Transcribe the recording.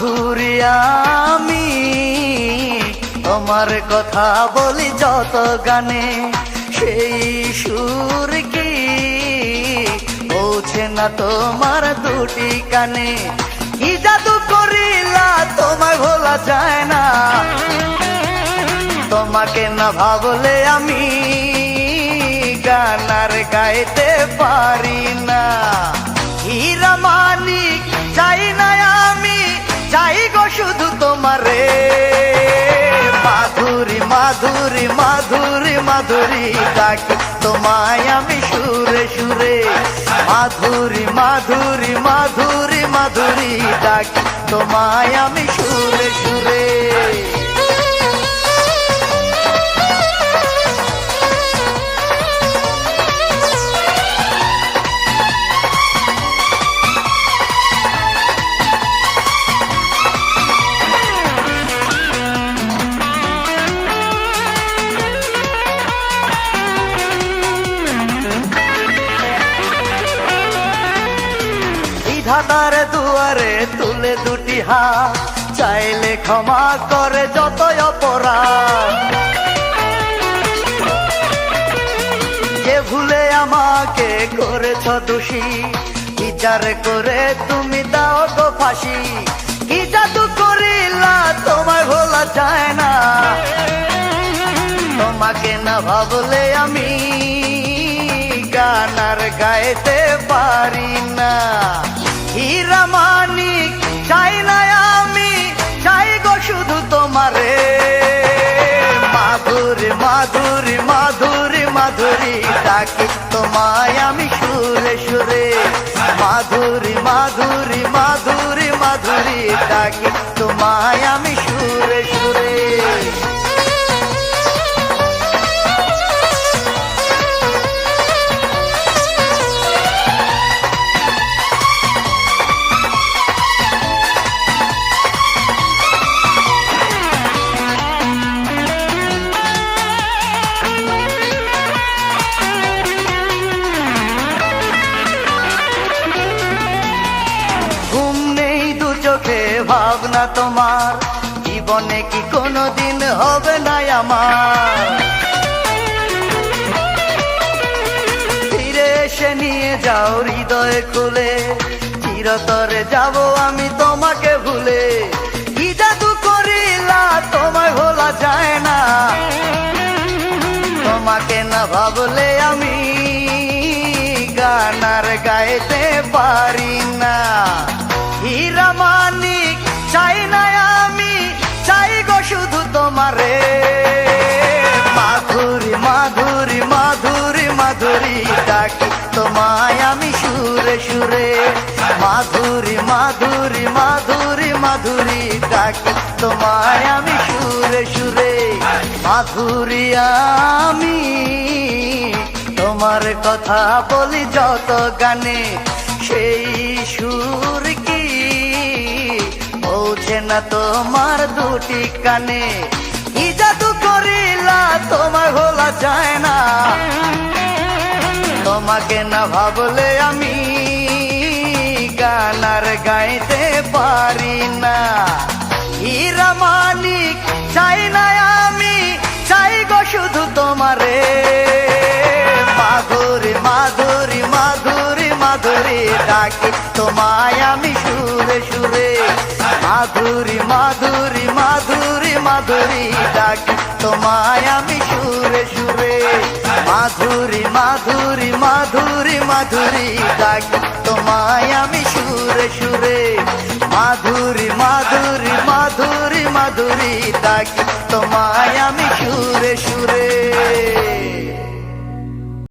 মাধুরী আমি, তোমার কথা বলি যত গানে। সেই সুর কি পৌঁছে না তোমার দুটি কানে? কি জাদু করিলা, তোমায় ভোলা যায় না। তোমাকে না ভাবলে আমি গানার গাইতে পারি না। হীরা মানিক, চাই না শুধু তোমারে। মাধুরী মাধুরী মাধুরী মাধুরী ডাকি তোমায় আমি সুরে সুরে। মাধুরী মাধুরী মাধুরী মাধুরী ডাকি তোমায় আমি সুরে সুরে। বিধাতার দুয়ারে তুলে দুটি হাত, চাইলে ক্ষমা করে যত অপরাধ। যে ভুলে আমাকে করেছ দোষী? বিচার করে তুমি দাও তো ফাঁসি। কি জাদু করিলা, তোমার ভোলা যায় না। তোমাকে না ভাবলে আমি গানার গাইতে পারি না। মাধুরী মাধুরী মাধুরী, ডাকি তোমায় আমি সুরে সুরে। মাধুরী মাধুরী মাধুরী মাধুরী, ডাকি তোমায় আমি সুরে সুরে। ভাবনা তোমার। জীবনে কি কোনো দিন হবে না আমার? ফিরে এসে নিয়ে যাও হৃদয় খুলে। চিরতরে যাব আমি তোমাকে ভুলে। কি জাদু করিলা, তোমায় ভোলা যায় না। তোমাকে না ভাবলে আমি গানার গাইতে পারি সুরে মাধুরী মাধুরী মাধুরী মাধুরী, ডাকি তোমায় আমি সুরে সুরে। মাধুরী আমি, তোমার কথা বলি যত গানে, সেই সুর কি? পৌঁছে না তোমার দুটি কানে। কি জাদু করিলা, তোমার ভোলা যায় না। তোমাকে না ভাবলে আমি গানার গাইতে পারি না। হীরা মানিক, চাই না আমি, চাই গো শুধু তোমারে। মাধুরী মাধুরী মাধুরী মাধুরী, ডাকি তোমায় আমি সুরে সুরে। মাধুরী মাধুরী মাধুরী মাধুরী, ডাকি তোমায় আমি সুরে সুরে। মাধুরী মাধুরী মাধুরী মাধুরী ডাকি তোমায় আমি সুরে সুরে। মাধুরী মাধুরী মাধুরী মাধুরী ডাকি